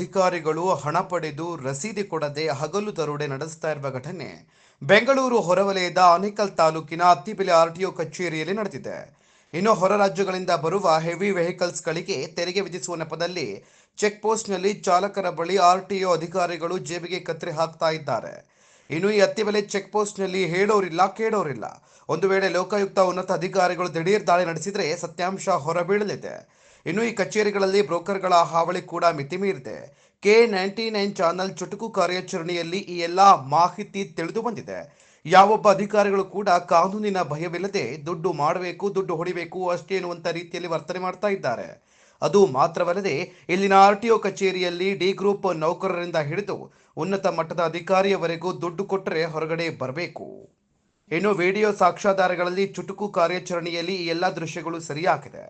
ಅಧಿಕಾರಿಗಳು ಹಣ ಪಡೆದು ರಸೀದಿ ಕೊಡದೆ ಹಗಲು ದರೋಡೆ ನಡೆಸ್ತಾ ಇರುವ ಘಟನೆ ಬೆಂಗಳೂರು ಹೊರವಲಯದ ಆನೇಕಲ್ ತಾಲೂಕಿನ ಅತ್ತಿಬೆಲೆ ಆರ್ಟಿಒ ಕಚೇರಿಯಲ್ಲಿ ನಡೆದಿದೆ. ಇನ್ನು ಹೊರ ರಾಜ್ಯಗಳಿಂದ ಬರುವ ಹೆವಿ ವೆಹಿಕಲ್ಸ್ಗಳಿಗೆ ತೆರಿಗೆ ವಿಧಿಸುವ ನೆಪದಲ್ಲಿ ಚೆಕ್ ಪೋಸ್ಟ್ನಲ್ಲಿ ಚಾಲಕರ ಬಳಿ ಆರ್ಟಿಒ ಅಧಿಕಾರಿಗಳು ಜೇಬಿಗೆ ಕತ್ತರಿ ಹಾಕ್ತಾ ಇದ್ದಾರೆ. ಇನ್ನು ಈ ಅತ್ತಿಬೆಲೆ ಚೆಕ್ ಪೋಸ್ಟ್ನಲ್ಲಿ ಹೇಳೋರಿಲ್ಲ, ಕೇಳೋರಿಲ್ಲ. ಒಂದು ವೇಳೆ ಲೋಕಾಯುಕ್ತ ಉನ್ನತ ಅಧಿಕಾರಿಗಳು ದಿಢೀರ್ ದಾಳಿ ನಡೆಸಿದರೆ ಸತ್ಯಾಂಶ ಹೊರಬೀಳಲಿದೆ. ಇನ್ನು ಈ ಕಚೇರಿಗಳಲ್ಲಿ ಬ್ರೋಕರ್ಗಳ ಹಾವಳಿ ಕೂಡ ಮಿತಿ ಮೀರಿದೆ ಕೆ ನೈಂಟಿ ನೈನ್ ಚಾನಲ್ ಚುಟುಕು ಕಾರ್ಯಾಚರಣೆಯಲ್ಲಿ ಈ ಎಲ್ಲ ಮಾಹಿತಿ ತಿಳಿದು ಬಂದಿದೆ. ಯಾವೊಬ್ಬ ಅಧಿಕಾರಿಗಳು ಕೂಡ ಕಾನೂನಿನ ಭಯವಿಲ್ಲದೆ ದುಡ್ಡು ಮಾಡಬೇಕು, ದುಡ್ಡು ಹೊಡಿಬೇಕು ಅಷ್ಟೇ ಎನ್ನುವಂತ ರೀತಿಯಲ್ಲಿ ವರ್ತನೆ ಮಾಡ್ತಾ ಇದ್ದಾರೆ. ಅದು ಮಾತ್ರವಲ್ಲದೆ, ಇಲ್ಲಿನ ಆರ್ಟಿಒ ಕಚೇರಿಯಲ್ಲಿ ಡಿ ಗ್ರೂಪ್ ನೌಕರರಿಂದ ಹಿಡಿದು ಉನ್ನತ ಮಟ್ಟದ ಅಧಿಕಾರಿಯವರೆಗೂ ದುಡ್ಡು ಕೊಟ್ಟರೆ ಹೊರಗಡೆ ಬರಬೇಕು. ಇನ್ನು ವಿಡಿಯೋ ಸಾಕ್ಷ್ಯಾಧಾರಗಳಲ್ಲಿ ಚುಟುಕು ಕಾರ್ಯಾಚರಣೆಯಲ್ಲಿ ಈ ಎಲ್ಲ ದೃಶ್ಯಗಳು ಸರಿಯಾಗಿದೆ.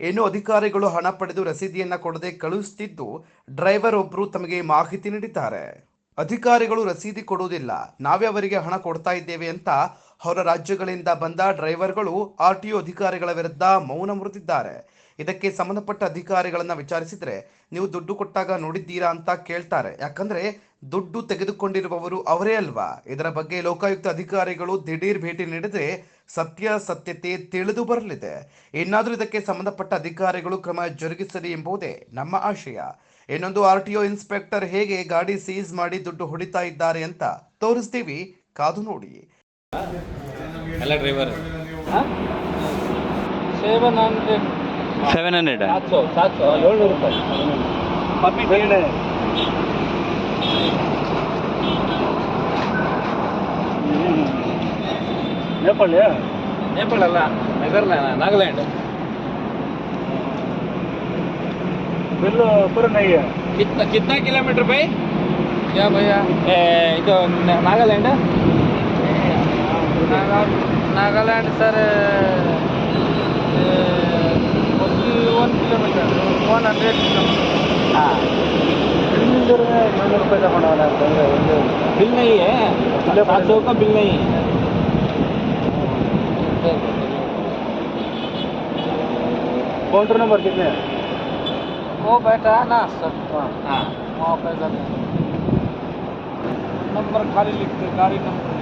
ಇನ್ನು ಅಧಿಕಾರಿಗಳು ಹಣ ಪಡೆದು ರಸೀದಿಯನ್ನ ಕೊಡದೆ ಕಳುಹಿಸುತ್ತಿದ್ದು ಡ್ರೈವರ್ ಒಬ್ರು ತಮಗೆ ಮಾಹಿತಿ ನೀಡಿದ್ದಾರೆ. ಅಧಿಕಾರಿಗಳು ರಸೀದಿ ಕೊಡುವುದಿಲ್ಲ. ನಾವೇ ಅವರಿಗೆ ಹಣ ಕೊಡ್ತಾ ಇದ್ದೇವೆ ಅಂತ ಹೊರ ರಾಜ್ಯಗಳಿಂದ ಬಂದ ಡ್ರೈವರ್ಗಳು ಆರ್ಟಿಒ ಅಧಿಕಾರಿಗಳ ವಿರುದ್ಧ ಮೌನ ಮುರಿದಿದ್ದಾರೆ. ಇದಕ್ಕೆ ಸಂಬಂಧಪಟ್ಟ ಅಧಿಕಾರಿಗಳನ್ನ ವಿಚಾರಿಸಿದ್ರೆ ನೀವು ದುಡ್ಡು ಕೊಟ್ಟಾಗ ನೋಡಿದ್ದೀರಾ ಅಂತ ಕೇಳ್ತಾರೆ. ಯಾಕಂದ್ರೆ ದುಡ್ಡು ತೆಗೆದುಕೊಂಡಿರುವವರು ಅವರೇ ಅಲ್ವಾ? ಇದರ ಬಗ್ಗೆ ಲೋಕಾಯುಕ್ತ ಅಧಿಕಾರಿಗಳು ದಿಢೀರ್ ಭೇಟಿ ನೀಡಿದ್ರೆ ಸತ್ಯಾಸತ್ಯತೆ ತಿಳಿದು ಬರಲಿದೆ. ಇನ್ನಾದರೂ ಇದಕ್ಕೆ ಸಂಬಂಧಪಟ್ಟ ಅಧಿಕಾರಿಗಳು ಕ್ರಮ ಜರುಗಿಸಲಿ ಎಂಬುದೇ ನಮ್ಮ ಆಶಯ. ಇನ್ನೊಂದು ಆರ್ ಟಿ ಒ ಇನ್ಸ್ಪೆಕ್ಟರ್ ಹೇಗೆ ಗಾಡಿ ಸೀಸ್ ಮಾಡಿ ದುಡ್ಡು ಹೊಡಿತಾ ಇದ್ದಾರೆ ಅಂತ ತೋರಿಸ್ತೀವಿ. ಕಾದು ನೋಡಿ. ಎಲ್ಲ driver seven hundred seven hundred ಸಾತ್ಸೋ ಸಾತ್ಸೋ ಏಳ್ನೂರು ರೂಪಾಯಿ. ಪಬ್ಲಿಕ್ ಹೇಳಿದೆ ನೇಪಾಳ ನೇಪಾಳ ಅಲ್ಲ ನೆದರ್ಲ್ಯಾಂಡ್ ನಾಗಾಲ್ಯಾಂಡ್. ಬಿಲ್ಲು ಪೂರ ನೈಯ ಕಿತ್ನ ಕಿತ್ನ ಕಿಲೋಮೀಟರ್ ಬೈ? ಯಾ ಭಯ್ಯ? ಇದು Nagaland? Nagaland sir one kilometre one hundred kilometre. हाँ. रुपये का बना वाला है बिल नहीं है मतलब पाँच सौ का बिल नहीं है काउंटर नंबर कितने हैं वो बैठा है ना सर. हाँ. वहाँ पैसा नंबर खाली लिखते गाड़ी नंबर.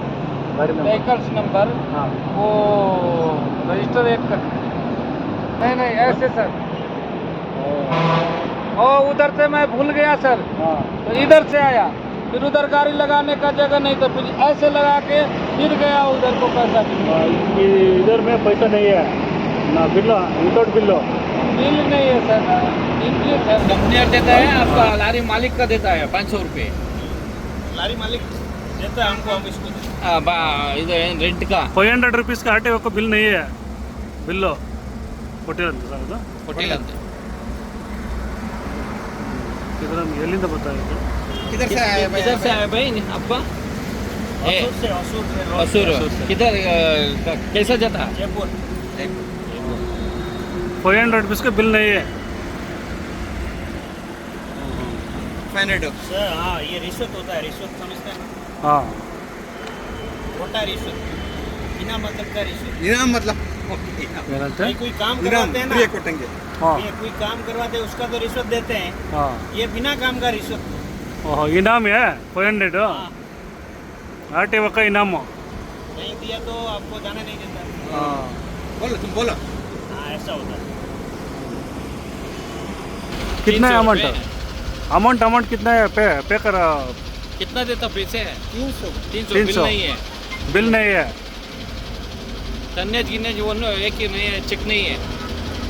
Vehicles number. हाँ। वो रजिस्टर एक कर। नहीं नहीं ऐसे सर और उधर से मैं भूल गया सर हाँ। तो इधर से आया। फिर उधर गाड़ी लगाने का जगह नहीं तो फिर ऐसे लगा के फिर गया उधर को पैसा हाँ, इधर में पैसा नहीं है। ना बिल्लो विदाउट बिल्लो बिल नहीं है सर सर कंपनी देता है आपका लारी मालिक का देता है पाँच सौ रुपये। लारी मालिक? देता है हमको हम इसको ಇದು ರೆಂಟ್ का ಫೈವ್ ಹಂಡ್ರೆಡ್ ರುಪೀಸ್ಗೆ ಆರ್ ಟಿ ಒಕ್ಕ ಬಿಲ್ ನೈ ಬಿಲ್ಲು ಕೊಟ್ಟಿರಂತ ಸರ್ ಅದು ಕೊಟ್ಟಿಲ್ಲ ಅಂತೆ ಇದು ನಮ್ಗೆ ಎಲ್ಲಿಂದ ಬರ್ತಾಯಿತ್ತು किधर से आया किधर से आया भाई आपका ए, असुर किधर अ, कैसा जाता है जयपुर ಫೈವ್ ಹಂಡ್ರೆಡ್ ರುಪೀಸ್ಗೆ ಬಿಲ್ ನೈ फाइव हंड्रेड सर हाँ ये रिश्वत होता है रिश्वत समझते हैं हाँ। छोटा मतलब का रिश्वत इनाम मतलब हाँ। कोई काम करवाते हैं ना? कटेंगे। हाँ। कोई काम करवाते उसका तो रिश्वत देते हैं। हाँ। ये बिना काम का रिश्वत ओह इनाम है? फोर हंड्रेड आर टी का इनाम। नहीं दिया तो आपको जाना नहीं देता। हाँ। बोलो तुम बोलो। हाँ ऐसा होता है। कितना है अमाउंट अमाउंट अमाउंट कितना है? पे पे करा। कितना देता? पैसे तीन सौ। तीन सौ। बिल नहीं है। बिल नहीं है। तन्नेज गिन्नेज वो एक ही नहीं है चेक नहीं है।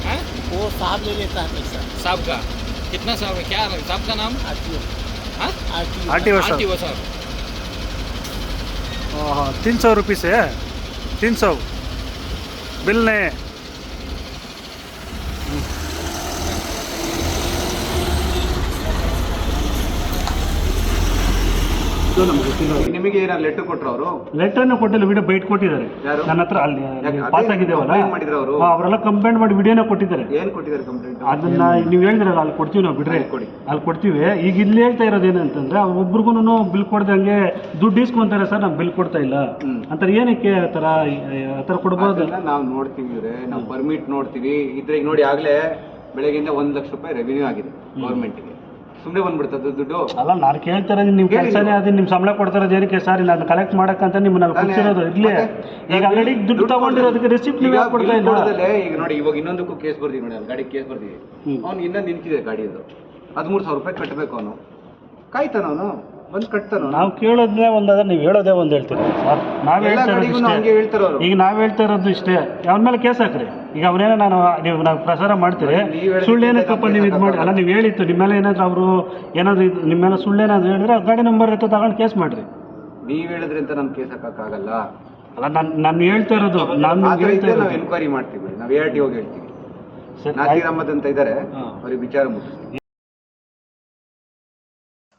हाँ? वो साहब ले लेता है पैसा। साहब का। कितना साहब है? क्या साहब का नाम? हाँ? आर टी ओ साहब। हाँ तीन सौ रुपीस है? तीन सौ। बिल नहीं है। ನಿಮಗೆ ಏನಾದ್ರು ಲೆಟರ್ ಕೊಟ್ರು ಅವರು? ಲೆಟರ್ನ ಕೊಟ್ಟಿಲ್ಲ ವಿಡಿಯೋ ಬೈಟ್ ಕೊಟ್ಟಿದ್ದಾರೆ. ಯಾರು? ನನ್ನ ಹತ್ರ ಅಲ್ಲಿ? ಪಾಸ್ ಆಗಿದೆಯಲ್ಲ? ಆಗಿದ್ದೇವಲ್ಲ ಮಾಡಿದ್ರು ಅವರು? ಹಾ, ಅವರೆಲ್ಲ ಕಂಪ್ಲೇಂಟ್ ಮಾಡಿ ವಿಡಿಯೋನ ಕೊಟ್ಟಿದ್ದಾರೆ. ಏನ್ ಕೊಟ್ಟಿದ್ದಾರೆ ಕಂಪ್ಲೇಂಟ್ ಅದನ್ನ ನೀವು ಹೇಳಿದ್ರಲ್ಲ ಅಲ್ಲಿ ಕೊಡ್ತೀವಿ ನಾವು ಬಿಡ್ರೆ. ಅಲ್ಲಿ ಕೊಡಿ. ಅಲ್ಲಿ ಕೊಡ್ತೀವಿ. ಈಗ ಇಲ್ಲಿ ಹೇಳ್ತಾ ಇರೋದು ಏನಂತಂದ್ರೆ ಅವ್ರು ಒಬ್ರಿಗೂ ಬಿಲ್ ಕೊಡ್ದಂಗೆ ದುಡ್ಡು ಇಸ್ಕೊಂತಾರೆ ಸರ್ ನಾವು ಬಿಲ್ ಕೊಡ್ತಾ ಇಲ್ಲ. ಹ್ಮ್. ಅಂತಾರೆ ಏನಕ್ಕೆ ಆ ಥರ ಆ ಥರ ಕೊಡ್ಬೋದು? ಅದನ್ನ ನಾವು ನೋಡ್ತೀವಿ ಇವ್ರೆ. ನಾವು ಪರ್ಮಿಟ್ ನೋಡ್ತೀವಿ. ಇದ್ರೆ ನೋಡಿ ಆಗ್ಲೇ ಬೆಳಗ್ಗೆಯಿಂದ ಒಂದ್ ಲಕ್ಷ ರೂಪಾಯಿ ರೆವಿನ್ಯೂ ಆಗಿದೆ ಗೌರ್ಮೆಂಟ್ಗೆ ಸುಮ್ಮನೆ ಬಂದ್ಬಿಡ್ತದೆ ದುಡ್ಡು. ಅಲ್ಲ ನಾನು ಕೇಳ್ತಾರೆ ನಿಮ್ ಕೆಲಸನೇ. ಅದು ನಿಮ್ಮ ಸಂಬಳ ಕೊಡ್ತಾ ಇರೋದು ಏನಕ್ಕೆ ಸರ್? ನಾನು ಕಲೆಕ್ಟ್ ಮಾಡಕ್ಕಂತ ನಿಮ್ಮನ್ನ? ಕೂರ್ಸಿರೋದು ಇರ್ಲಿ. ಈಗ ಆಲ್ರೆಡಿ ದುಡ್ಡು ತಗೊಂಡಿರೋದಕ್ಕೆ ರಿಸಿಪ್ಟ್ ನೀವು ಯಾಕೆ ಕೊಡ್ತಾ ಇಲ್ಲ? ಈಗ ನೋಡಿ ಇವಾಗ ಇನ್ನೊಂದಕ್ಕೂ ಕೇಸ್ ಬರ್ತೀವಿ ನೋಡಿ ಅಲ್ಲಿ ಗಾಡಿ ಕೇಸ್ ಬರ್ತೀವಿ ಹ್ಮ್. ಅವ್ನು ಇನ್ನೊಂದು ನಿಂತಿದೆ ಗಾಡಿಯದು ಹದಿಮೂರು ಸಾವಿರ ರೂಪಾಯಿ ಕಟ್ಟಬೇಕು ಅವನು. ಕಾಯ್ತಾನ ಅವನು. ಬಂದು ನಾವು ಕೇಳೋದ್ರೆ ಒಂದು ಅದ ನೀವು ಹೇಳೋದೇ ಒಂದು ಹೇಳ್ತೀರಿ ಸರ್ ನಾವ್ ಎಲ್ಲ ಹೇಳ್ತಾ ಇರೋದು ಗಾಡಿಗೂ ಇಷ್ಟೇ. ಹಂಗೆ ಹೇಳ್ತಾರೆ ಅವರು. ಈಗ ನಾವ್ ಹೇಳ್ತಾ ಇರೋದು ಇಷ್ಟೇ. ಅವನ ಮೇಲೆ ಕೇಸ್ ಹಾಕ್ರಿ. ಈಗ ಅವನೇನೋ ನಾನು ನೀವು ನಾವು ಪ್ರಸಾರ ಮಾಡ್ತೀರಿ. ನೀವ್ ಸುಳ್ಳು ಏನಕ್ಕಪ್ಪ ನೀವು ಇದು ಮಾಡಿ ಅಲ್ಲ ನೀವು ಹೇಳಿತ್ತು ನಿಮ್ಮ ಮೇಲೆ ಏನಾದ್ರು ಅವರು ಏನಾದ್ರು ಇದು ನಿಮ್ಮ ಮೇಲೆ ಸುಳ್ಳು ಏನಾದ್ರು ಹೇಳಿದ್ರೆ ಆ ಗಾಡಿ ನಂಬರ್ ಇತ್ತು ತಗೊಂಡು ಕೇಸ್ ಮಾಡ್ರಿ. ನೀವ್ ಹೇಳಿದ್ರೆ ಅಂತ ನಮ್ ಕೇಸ್ ಹಾಕಕ್ಕಾಗಲ್ಲ ಅಲ್ಲ ನಾನು ನಾನು ಹೇಳ್ತಾ ಇರೋದು ನಾನು ಹೇಳ್ತಾ ನಾವು ಇರೋದು. ಎನ್ಕ್ವೈರಿ ಮಾಡ್ತೀವಿ ನಾವ್ ಎ ಆರ್ ಟಿ ಹೋಗಿ ಹೇಳ್ತೀವಿ. ಸರ್ ನಾಸೀರ್. ಅಹಮದ್ ಅಂತ ಇದ್ದಾರೆ. ಅವ್ರಿಗೆ ವಿಚಾರ ಮುಟ್ಟಿಸ್ತೀವಿ